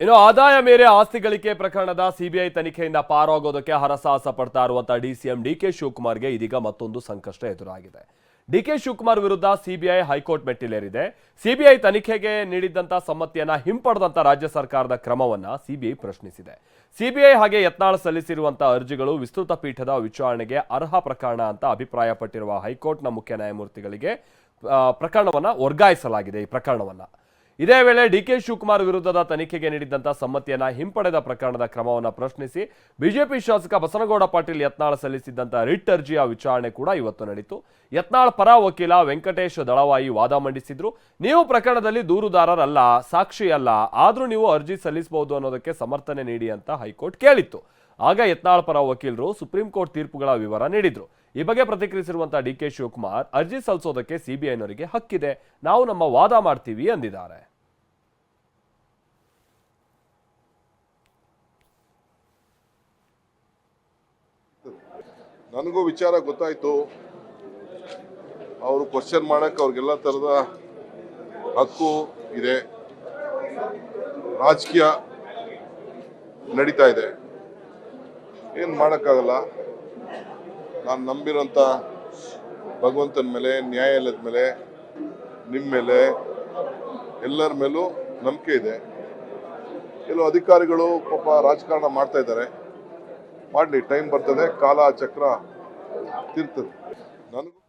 ಇನ್ನು ಆದಾಯ ಮೇರೆ ಆಸ್ತಿ ಗಳಿಕೆ ಪ್ರಕರಣದ ಸಿಬಿಐ ತನಿಖೆಯಿಂದ ಪಾರಾಗೋದಕ್ಕೆ ಹರಸಾಹಸ ಪಡ್ತಾ ಇರುವಂತಹ ಡಿಸಿಎಂ ಡಿಕೆ ಶಿವಕುಮಾರ್ಗೆ ಇದೀಗ ಮತ್ತೊಂದು ಸಂಕಷ್ಟ ಎದುರಾಗಿದೆ. ಡಿಕೆ ಶಿವಕುಮಾರ್ ವಿರುದ್ಧ ಸಿಬಿಐ ಹೈಕೋರ್ಟ್ ಮೆಟ್ಟಿಲೇರಿದೆ. ಸಿಬಿಐ ತನಿಖೆಗೆ ನೀಡಿದ್ದಂತ ಸಮ್ಮತಿಯನ್ನ ಹಿಂಪಡೆದಂತ ರಾಜ್ಯ ಸರ್ಕಾರದ ಕ್ರಮವನ್ನ ಸಿಬಿಐ ಪ್ರಶ್ನಿಸಿದೆ. ಸಿಬಿಐ ಹಾಗೆ ಯತ್ನಾಳ ಸಲ್ಲಿಸಿರುವಂತಹ ಅರ್ಜಿಗಳು ವಿಸ್ತೃತ ಪೀಠದ ವಿಚಾರಣೆಗೆ ಅರ್ಹ ಪ್ರಕರಣ ಅಂತ ಅಭಿಪ್ರಾಯಪಟ್ಟಿರುವ ಹೈಕೋರ್ಟ್ನ ಮುಖ್ಯ ನ್ಯಾಯಮೂರ್ತಿಗಳಿಗೆ ಪ್ರಕರಣವನ್ನ ವರ್ಗಾಯಿಸಲಾಗಿದೆ ಈ ಪ್ರಕರಣವನ್ನ. ಇದೇ ವೇಳೆ ಡಿಕೆ ಶಿವಕುಮಾರ್ ವಿರುದ್ಧದ ತನಿಖೆಗೆ ನೀಡಿದ್ದಂಥ ಸಮ್ಮತಿಯನ್ನ ಹಿಂಪಡೆದ ಪ್ರಕರಣದ ಕ್ರಮವನ್ನು ಪ್ರಶ್ನಿಸಿ ಬಿಜೆಪಿ ಶಾಸಕ ಬಸನಗೌಡ ಪಾಟೀಲ್ ಯತ್ನಾಳ್ ಸಲ್ಲಿಸಿದ್ದಂಥ ರಿಟ್ ಅರ್ಜಿಯ ವಿಚಾರಣೆ ಕೂಡ ಇವತ್ತು ನಡೆಯಿತು ಯತ್ನಾಳ್ ಪರ ವಕೀಲ ವೆಂಕಟೇಶ್ ದಳವಾಯಿ ವಾದ ಮಂಡಿಸಿದ್ರು. ನೀವು ಪ್ರಕರಣದಲ್ಲಿ ದೂರುದಾರರಲ್ಲ ಸಾಕ್ಷಿ ಅಲ್ಲ ಆದರೂ ನೀವು ಅರ್ಜಿ ಸಲ್ಲಿಸಬಹುದು ಅನ್ನೋದಕ್ಕೆ ಸಮರ್ಥನೆ ನೀಡಿ ಅಂತ ಹೈಕೋರ್ಟ್ ಕೇಳಿತ್ತು. ಆಗ ಯತ್ನಾಳ್ ಪರ ವಕೀಲರು ಸುಪ್ರೀಂ ಕೋರ್ಟ್ ತೀರ್ಪುಗಳ ವಿವರ ನೀಡಿದ್ರು. ಈ ಬಗ್ಗೆ ಪ್ರತಿಕ್ರಿಯಿಸಿರುವಂತಹ ಡಿ ಕೆ ಶಿವಕುಮಾರ್, ಅರ್ಜಿ ಸಲ್ಲಿಸೋದಕ್ಕೆ ಸಿಬಿಐನವರಿಗೆ ಹಕ್ಕಿದೆ. ನಾವು ನಮ್ಮ ವಾದ ಮಾಡ್ತೀವಿ ಅಂದಿದ್ದಾರೆ. ನನಗೂ ವಿಚಾರ ಗೊತ್ತಾಯ್ತು. ಅವರು ಕ್ವಶನ್ ಮಾಡಕ್ಕೆ ಅವ್ರಿಗೆಲ್ಲ ತರದ ಹಕ್ಕು ಇದೆ. ರಾಜಕೀಯ ನಡೀತಾ ಇದೆ. ಏನು ಮಾಡೋಕ್ಕಾಗಲ್ಲ. ನಾನು ನಂಬಿರೋಂಥ ಭಗವಂತನ ಮೇಲೆ, ನ್ಯಾಯಾಲಯದ ಮೇಲೆ ನಿಮ್ಮ ಮೇಲೆ, ಎಲ್ಲರ ಮೇಲೂ ನಂಬಿಕೆ ಇದೆ. ಕೆಲವು ಅಧಿಕಾರಿಗಳು ಪಾಪ ರಾಜಕಾರಣ ಮಾಡ್ತಾ ಇದ್ದಾರೆ. ಮಾಡಲಿ ಟೈಮ್ ಬರ್ತದೆ ಕಾಲ ಚಕ್ರ ತಿರ್ತದೆ. ನನಗೂ